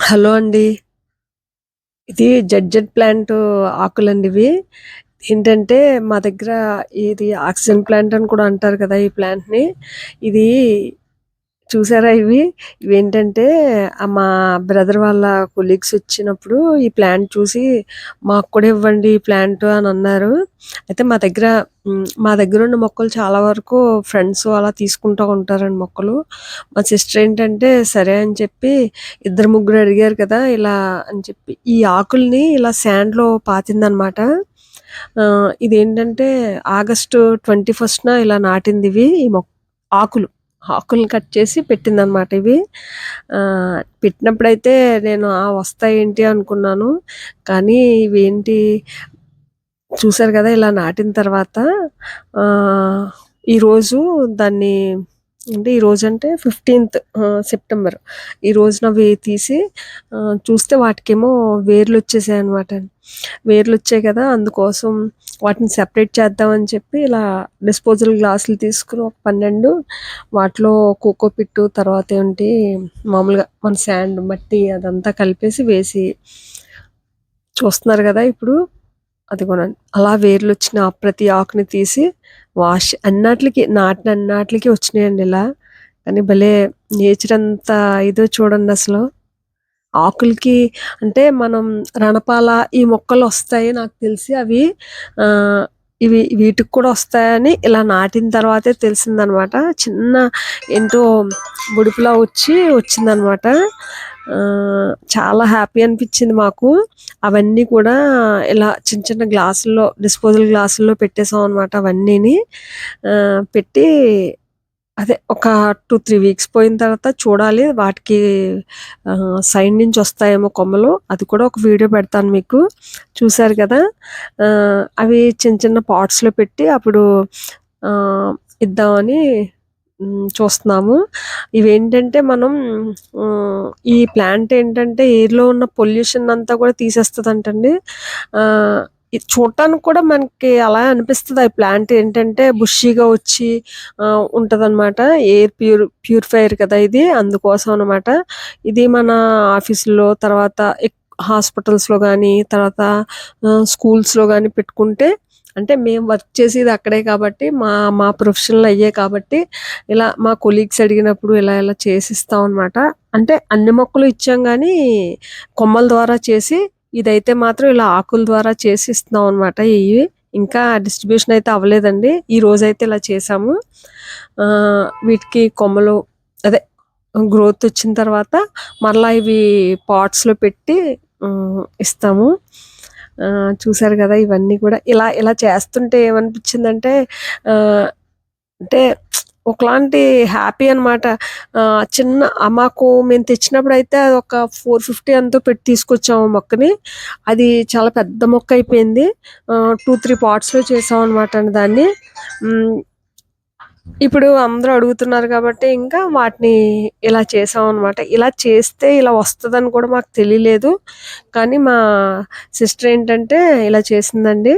Hello అండి. ఇది judged plant ఆకులండి ఇవి. ఏంటంటే మా దగ్గర ఇది ఆక్సిజన్ ప్లాంట్ అని కూడా అంటారు కదా! ఈ ప్లాంట్‌ని. ఇది చూసారా ఇవి? ఇవేంటంటే మా బ్రదర్ వాళ్ళ కొలీగ్స్ వచ్చినప్పుడు ఈ ప్లాంట్ చూసి మాకు కూడా ఇవ్వండి ఈ ప్లాంట్ అని అన్నారు. అయితే మా దగ్గర మా మా దగ్గరున్న మొక్కలు చాలా వరకు ఫ్రెండ్స్ అలా తీసుకుంటూ ఉంటారండి మొక్కలు. మా సిస్టర్ ఏంటంటే సరే అని చెప్పి ఇద్దరు ముగ్గురు అడిగారు కదా! ఇలా అని చెప్పి ఈ ఆకుల్ని ఇలా శాండ్‌లో పాతిందనమాట. ఇదేంటంటే ఆగస్టు 21న ఇలా నాటింది ఇవి ఈ మొక్ ఆకులు. ఆకుల్ని కట్ చేసి పెట్టిందనమాట ఇవి. పెట్టినప్పుడైతే నేను ఆ! వస్తాయేంటి అనుకున్నాను. కానీ ఇవేంటి చూసారు కదా! ఇలా నాటిన తర్వాత ఈరోజు దాన్ని అంటే ఈరోజు అంటే ఫిఫ్టీన్త్ సెప్టెంబర్. ఈ రోజున అవి తీసి చూస్తే వాటికేమో వేర్లు వచ్చేసాయి అన్నమాట వేర్లు వచ్చాయి కదా! అందుకోసం వాటిని సెపరేట్ చేద్దామని చెప్పి ఇలా డిస్పోజల్ గ్లాసులు తీసుకుని ఒక 12 వాటిలో కోకో పిట్టు తర్వాత ఏంటి మామూలుగా మన శాండ్ మట్టి అదంతా కలిపేసి వేసి చూస్తున్నారు కదా ఇప్పుడు అదిగోనండి. అలా వేర్లు వచ్చిన ప్రతి ఆకుని తీసి వాష్ అన్నాట్లకి నాటిన అన్నాట్లకి వచ్చినాయండి ఇలా. కానీ భలే నేచర్ ఎంత ఇదో చూడండసలు. ఆకులకి అంటే మనం రణపాల ఈ మొక్కలు వస్తాయి నాకు తెలిసి అవి ఇవి వీటికి కూడా వస్తాయని ఇలా నాటిన తర్వాతే తెలిసిందనమాట. చిన్న ఏంటో బుడుపులా వచ్చి వచ్చిందనమాట. చాలా హ్యాపీ అనిపించింది మాకు. అవన్నీ కూడా ఇలా చిన్న చిన్న గ్లాసుల్లో డిస్పోజల్ గ్లాసుల్లో పెట్టేసామనమాట అవన్నీని. పెట్టి అదే ఒక 2, 3 వీక్స్ పోయిన తర్వాత చూడాలి వాటికి సైడ్ నుంచి వస్తాయేమో కొమ్మలు. అది కూడా ఒక వీడియో పెడతాను మీకు. చూసారు కదా! అవి చిన్న చిన్న పాట్స్‌లో పెట్టి అప్పుడు ఇద్దామని చూస్తున్నాము. ఇవేంటంటే మనం ఈ ప్లాంట్ ఏంటంటే ఎయిర్‌లో ఉన్న పొల్యూషన్ అంతా కూడా తీసేస్తుంది అంటండి ఇది చూడటానికి కూడా మనకి అలా అనిపిస్తుంది ఆ ప్లాంట్ ఏంటంటే బుషీగా వచ్చి ఉంటుంది అనమాట ఎయిర్ ప్యూర్ ప్యూరిఫైయర్ కదా! ఇది అందుకోసం అనమాట. ఇది మన ఆఫీసులో తర్వాత హాస్పిటల్స్‌లో కానీ తర్వాత స్కూల్స్‌లో కానీ పెట్టుకుంటే అంటే మేము వర్క్ చేసేది అక్కడే కాబట్టి మా మా ప్రొఫెషన్‌లు అయ్యే కాబట్టి ఇలా మా కొలీగ్స్ అడిగినప్పుడు ఇలా ఇలా చేసిస్తాం అనమాట. అంటే అన్ని మొక్కలు ఇచ్చాం కానీ కొమ్మల ద్వారా చేసి ఇదైతే మాత్రం ఇలా ఆకుల ద్వారా చేసి ఇస్తున్నాం అనమాట ఇవి ఇంకా డిస్ట్రిబ్యూషన్ అయితే అవ్వలేదండి. ఈ రోజైతే ఇలా చేసాము వీటికి కొమ్మలు అదే గ్రోత్ వచ్చిన తర్వాత మరలా ఇవి పాట్స్‌లో పెట్టి ఇస్తాము. చూశారు చూసారు ఇవన్నీ కూడా ఇలా ఇలా చేస్తుంటే ఏమనిపించిందంటే అంటే ఒకలాంటి హ్యాపీ అనమాట. చిన్న మాకు మేము తెచ్చినప్పుడైతే అదొక 450 ఎంతో పెట్టి తీసుకొచ్చాము మొక్కని. అది చాలా పెద్ద మొక్క అయిపోయింది. టూ త్రీ పార్ట్స్లో చేసాం అనమాట అండి దాన్ని. ఇప్పుడు అందరూ అడుగుతున్నారు కాబట్టి ఇంకా వాటిని ఇలా చేసాం అనమాట ఇలా చేస్తే ఇలా వస్తుందని కూడా మాకు తెలియలేదు. కానీ మా సిస్టర్ ఏంటంటే ఇలా చేసిందండి.